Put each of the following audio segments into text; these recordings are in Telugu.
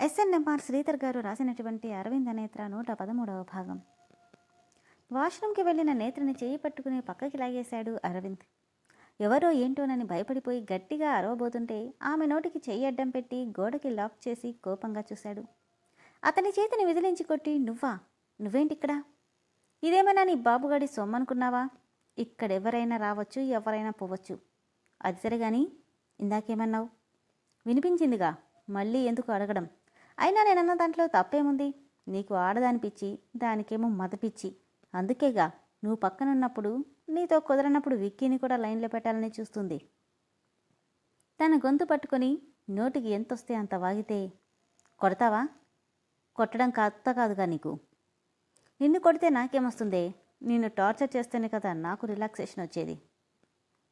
ఎస్ఎన్ఎంఆర్ శ్రీధర్ గారు రాసినటువంటి అరవింద నేత్ర నూట పదమూడవ భాగం. వాష్రూమ్కి వెళ్ళిన నేత్రని చేయి పట్టుకుని పక్కకి లాగేశాడు అరవింద్. ఎవరో ఏంటోనని భయపడిపోయి గట్టిగా అరవబోతుంటే ఆమె నోటికి చెయ్యి అడ్డం పెట్టి గోడకి లాక్ చేసి కోపంగా చూశాడు. అతని చేతిని విదిలించి కొట్టి నువ్వా? నువ్వేంటిక్కడ? ఇదేమైనా నీ బాబుగాడి సొమ్మనుకున్నావా? ఇక్కడెవరైనా రావచ్చు ఎవరైనా పోవచ్చు. అది సరే కానీ ఇందాకేమన్నావు? వినిపించిందిగా మళ్ళీ ఎందుకు అడగడం? అయినా నేనన్న దాంట్లో తప్పేముంది? నీకు ఆడదానిపిచ్చి దానికేమో మతపిచ్చి అందుకేగా నువ్వు పక్కనున్నప్పుడు నీతో కుదరనప్పుడు విక్కీని కూడా లైన్లో పెట్టాలని చూస్తుంది. తన గొంతు పట్టుకొని నోటికి ఎంతొస్తే అంత వాగితే కొడతావా? కొట్టడం కొత్త కాదుగా నీకు. నిన్ను కొడితే నాకేమొస్తుంది? నిన్ను టార్చర్ చేస్తేనే కదా నాకు రిలాక్సేషన్ వచ్చేది.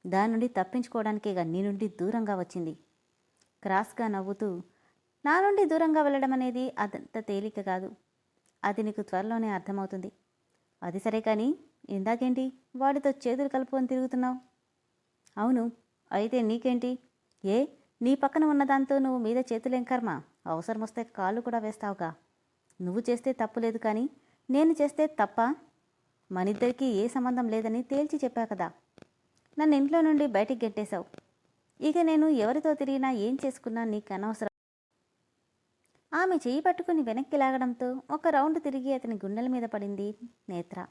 దాని నుండి తప్పించుకోవడానికేగా నీ నుండి దూరంగా వచ్చింది. క్రాస్గా నవ్వుతూ నా నుండి దూరంగా వెళ్ళడం అనేది అదంత తేలిక కాదు. అది నీకు త్వరలోనే అర్థమవుతుంది. అది సరే కానీ ఇందాకేంటి వాడితో చేతులు కలుపుకొని తిరుగుతున్నావు? అవును. అయితే నీకేంటి? ఏ? నీ పక్కన ఉన్నదాంతో నువ్వు మీద చేతులేం కర్మ? అవసరం వస్తే కాళ్ళు కూడా వేస్తావుగా. నువ్వు చేస్తే తప్పు లేదు కానీ నేను చేస్తే తప్ప? మనిద్దరికీ ఏ సంబంధం లేదని తేల్చి చెప్పా కదా. నన్ను ఇంట్లో నుండి బయటికి గెట్టేశావు. ఇక నేను ఎవరితో తిరిగినా ఏం చేసుకున్నా నీకు అనవసరం. ఆమె చేయి పట్టుకుని వెనక్కి లాగడంతో ఒక రౌండ్ తిరిగి అతని గుండెల మీద పడింది నేత్ర.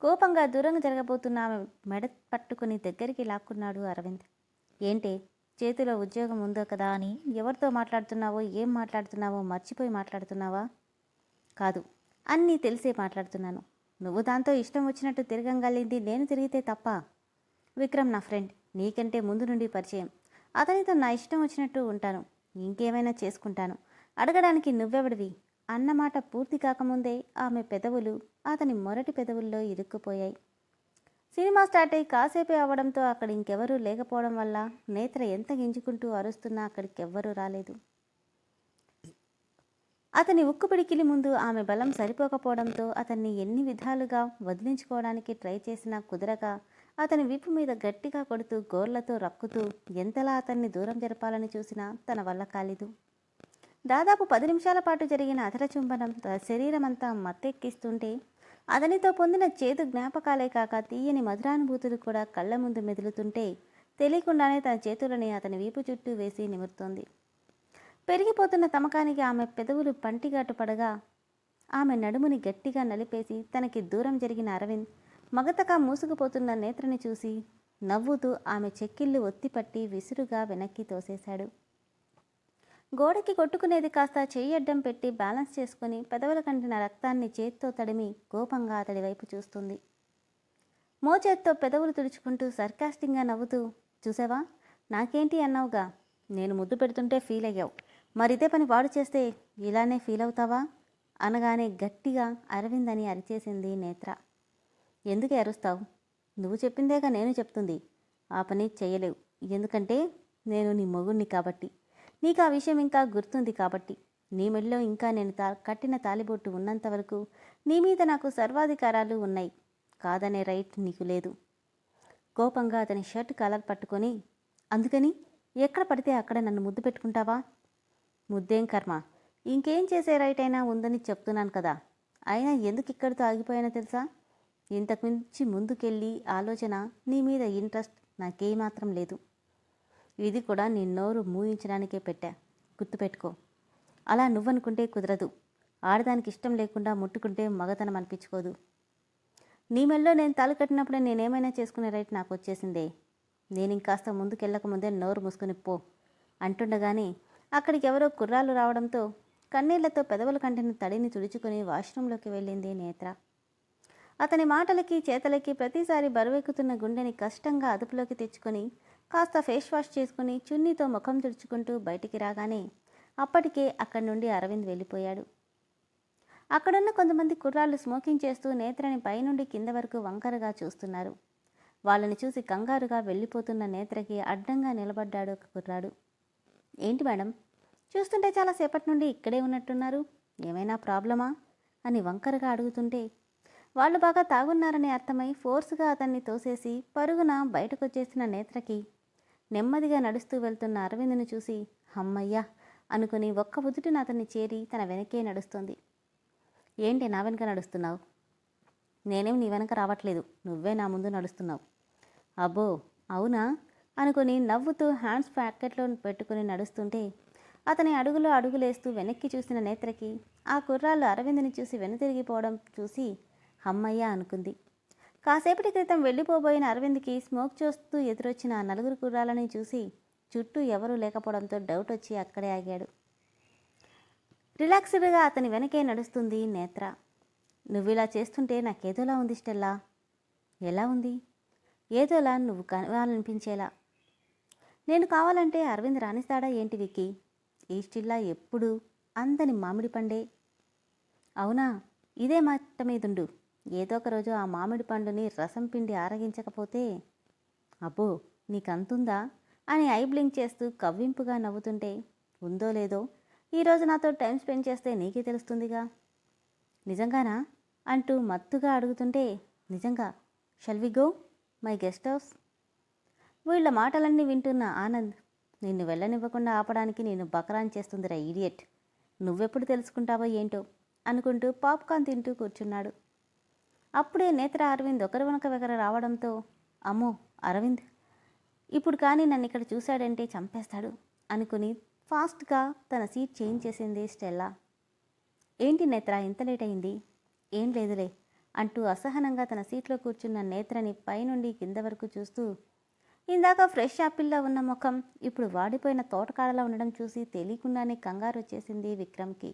కోపంగా దూరంగా జరగబోతున్న ఆమె మెడ పట్టుకుని దగ్గరికి లాక్కున్నాడు అరవింద్. ఏంటి? చేతిలో ఉద్యోగం ఉందో కదా అని ఎవరితో మాట్లాడుతున్నావో ఏం మాట్లాడుతున్నావో మర్చిపోయి మాట్లాడుతున్నావా? కాదు అన్నీ తెలిసే మాట్లాడుతున్నాను. నువ్వు దాంతో ఇష్టం వచ్చినట్టు తిరగంగలింది నేను తిరిగితే తప్ప. విక్రమ్ నా ఫ్రెండ్ నీకంటే ముందు నుండి పరిచయం. అతనితో నా ఇష్టం వచ్చినట్టు ఉంటాను. ఇంకేమైనా చేసుకుంటాను. అడగడానికి నువ్వెవడివి? అన్నమాట పూర్తి కాకముందే ఆమె పెదవులు అతని మొరటి పెదవుల్లో ఇరుక్కుపోయాయి. సినిమా స్టార్ట్ అయ్యి కాసేపే అవ్వడంతో అక్కడ ఇంకెవరూ లేకపోవడం వల్ల నేత్ర ఎంత గింజుకుంటూ అరుస్తున్నా అక్కడికి ఎవ్వరూ రాలేదు. అతని ఉక్కు పిడికిలి ముందు ఆమె బలం సరిపోకపోవడంతో అతన్ని ఎన్ని విధాలుగా వదిలించుకోవడానికి ట్రై చేసినా కుదరక అతని వీపు మీద గట్టిగా కొడుతూ గోర్లతో రక్కుతూ ఎంతలా అతన్ని దూరం జరపాలని చూసినా తన వల్ల కాలేదు. దాదాపు పది నిమిషాల పాటు జరిగిన అధర చుంబనం తన శరీరమంతా మత్తెక్కిస్తుంటే అతనితో పొందిన చేదు జ్ఞాపకాలే కాక తీయని మధురానుభూతులు కూడా కళ్ళ ముందు మెదులుతుంటే తెలియకుండానే తన చేతులని అతని వీపు చుట్టూ వేసి నిమురుతోంది. పెరిగిపోతున్న తమకానికి ఆమె పెదవులు పంటిగాటు పడగా ఆమె నడుముని గట్టిగా నలిపేసి తనకి దూరం జరిగిన అరవింద్ మగతగా మూసుకుపోతున్న నేత్రని చూసి నవ్వుతూ ఆమె చెక్కిళ్ళు ఒత్తిపట్టి విసురుగా వెనక్కి తోసేశాడు. గోడకి కొట్టుకునేది కాస్త చెయ్యి అడ్డం పెట్టి బ్యాలెన్స్ చేసుకుని పెదవుల కంటిన రక్తాన్ని చేత్తో తడిమి కోపంగా అతడి వైపు చూస్తుంది. మోచేత్తో పెదవులు తుడుచుకుంటూ సర్కాస్టింగ్గా నవ్వుతూ చూసావా? నాకేంటి అన్నావుగా? నేను ముద్దు పెడుతుంటే ఫీల్ అయ్యావు. మరిదే పని వాడు చేస్తే ఇలానే ఫీల్ అవుతావా? అనగానే గట్టిగా అరవింద్ అని అరిచేసింది నేత్ర. ఎందుకు అరుస్తావు? నువ్వు చెప్పిందేగా నేను చెప్తుంది. ఆ పని చేయలేవు. ఎందుకంటే నేను నీ మొగుణ్ణి కాబట్టి. నీకు ఆ విషయం ఇంకా గుర్తుంది కాబట్టి నీ మెడలో ఇంకా నేను తా కట్టిన తాలిబొట్టు ఉన్నంత వరకు నీ మీద నాకు సర్వాధికారాలు ఉన్నాయి. కాదనే రైట్ నీకు లేదు. కోపంగా అతని షర్ట్ కలర్ పట్టుకొని అందుకని ఎక్కడ పడితే అక్కడ నన్ను ముద్దు పెట్టుకుంటావా? ముద్దేం కర్మ. ఇంకేం చేసే రైట్ అయినా ఉందని చెప్తున్నాను కదా. అయినా ఎందుకు ఇక్కడితో ఆగిపోయానో తెలుసా? ఇంతకు మించి ముందుకెళ్ళి ఆలోచన నీ మీద ఇంట్రెస్ట్ నాకేమాత్రం లేదు. ఇది కూడా నీ నోరు మూయించడానికే పెట్టా. గుర్తుపెట్టుకో. అలా నువ్వనుకుంటే కుదరదు. ఆడదానికి ఇష్టం లేకుండా ముట్టుకుంటే మగతనం అనిపించుకోదు. నీ మెల్లో నేను తల కట్టినప్పుడే నేనేమైనా చేసుకునే రైట్ నాకు వచ్చేసిందే. నేను ఇంకాస్త ముందుకెళ్ళకముందే నోరు మూసుకుని పో అంటుండగానే అక్కడికి ఎవరో కుర్రాలు రావడంతో కన్నీళ్ళతో పెదవుల కంటిన తడిని తుడుచుకుని వాష్రూంలోకి వెళ్ళింది నేత్ర. అతని మాటలకి చేతలకి ప్రతిసారి బరువెక్కుతున్న గుండెని కష్టంగా అదుపులోకి తెచ్చుకొని కాస్త ఫేస్ వాష్ చేసుకుని చున్నీతో ముఖం తుడుచుకుంటూ బయటికి రాగానే అప్పటికే అక్కడి నుండి అరవింద్ వెళ్ళిపోయాడు. అక్కడున్న కొంతమంది కుర్రాళ్ళు స్మోకింగ్ చేస్తూ నేత్రని పైనుండి కింద వరకు వంకరగా చూస్తున్నారు. వాళ్ళని చూసి కంగారుగా వెళ్ళిపోతున్న నేత్రకి అడ్డంగా నిలబడ్డాడు ఒక కుర్రాడు. ఏంటి మేడం? చూస్తుంటే చాలా సేపటి నుండి ఇక్కడే ఉన్నట్టున్నారు. ఏమైనా ప్రాబ్లమా? అని వంకరగా అడుగుతుంటే వాళ్ళు బాగా తాగున్నారని అర్థమై ఫోర్స్గా అతన్ని తోసేసి పరుగున బయటకొచ్చేసిన నేత్రకి నెమ్మదిగా నడుస్తూ వెళ్తున్న అరవింద్ను చూసి అమ్మయ్యా అనుకుని ఒక్క ఉదుటిన అతన్ని చేరి తన వెనకే నడుస్తుంది. ఏంటి నా వెనక నడుస్తున్నావు? నేనేం నీ వెనక రావట్లేదు. నువ్వే నా ముందు నడుస్తున్నావు. అబ్బో అవునా? అనుకుని నవ్వుతూ హ్యాండ్స్ ప్యాకెట్లో పెట్టుకుని నడుస్తుంటే అతని అడుగులో అడుగులేస్తూ వెనక్కి చూసిన నేత్రకి ఆ కుర్రాళ్ళు అరవింద్ని చూసి వెనుతిరిగిపోవడం చూసి హమ్మయ్య అనుకుంది. కాసేపటి క్రితం వెళ్ళిపోబోయిన అరవింద్కి స్మోక్ చూస్తూ ఎదురొచ్చిన నలుగురు కుర్రాలని చూసి చుట్టూ ఎవరూ లేకపోవడంతో డౌట్ వచ్చి అక్కడే ఆగాడు. రిలాక్స్డ్గా అతని వెనకే నడుస్తుంది నేత్ర. నువ్వు ఇలా చేస్తుంటే నాకేదోలా ఉంది స్టెల్లా? ఎలా ఉంది? ఏదోలా నువ్వు కావాలనిపించేలా నేను కావాలంటే అరవింద్ రాణిస్తాడా ఏంటి వికి ఈ స్టిల్లా ఎప్పుడు? అందని మామిడి పండే. అవునా? ఇదే మాట మీదుండు. ఏదో ఒక రోజు ఆ మామిడి పండుని రసం పిండి ఆరగించకపోతే అబ్బో నీకంతుందా? అని ఐ బ్లింక్ చేస్తూ కవ్వింపుగా నవ్వుతుంటే ఉందో లేదో ఈరోజు నాతో టైం స్పెండ్ చేస్తే నీకే తెలుస్తుందిగా. నిజంగానా? అంటూ మత్తుగా అడుగుతుంటే నిజంగా shall we go my guest house? వీళ్ళ మాటలన్నీ వింటున్న ఆనంద్ నిన్ను వెళ్ళనివ్వకుండా ఆపడానికి నేను బకరాన్ చేస్తుందిరా ఈడియట్ నువ్వెప్పుడు తెలుసుకుంటావో ఏంటో అనుకుంటూ పాప్కార్న్ తింటూ కూర్చున్నాడు. అప్పుడే నేత్ర అరవింద్ ఒకరి వెనక వెగర రావడంతో అమ్మో అరవింద్ ఇప్పుడు కానీ నన్ను ఇక్కడ చూశాడంటే చంపేస్తాడు అనుకుని ఫాస్ట్గా తన సీట్ చేంజ్ చేసింది స్టెల్లా. ఏంటి నేత్ర ఇంత లేట్ అయింది? ఏం లేదులే అంటూ అసహనంగా తన సీట్లో కూర్చున్న నేత్రని పైనుండి కింద వరకు చూస్తూ ఇందాక ఫ్రెష్ యాపిల్లా ఉన్న ముఖం ఇప్పుడు వాడిపోయిన తోటకాడలా ఉండడం చూసి తెలియకుండానే కంగారు వచ్చేసింది విక్రమ్కి.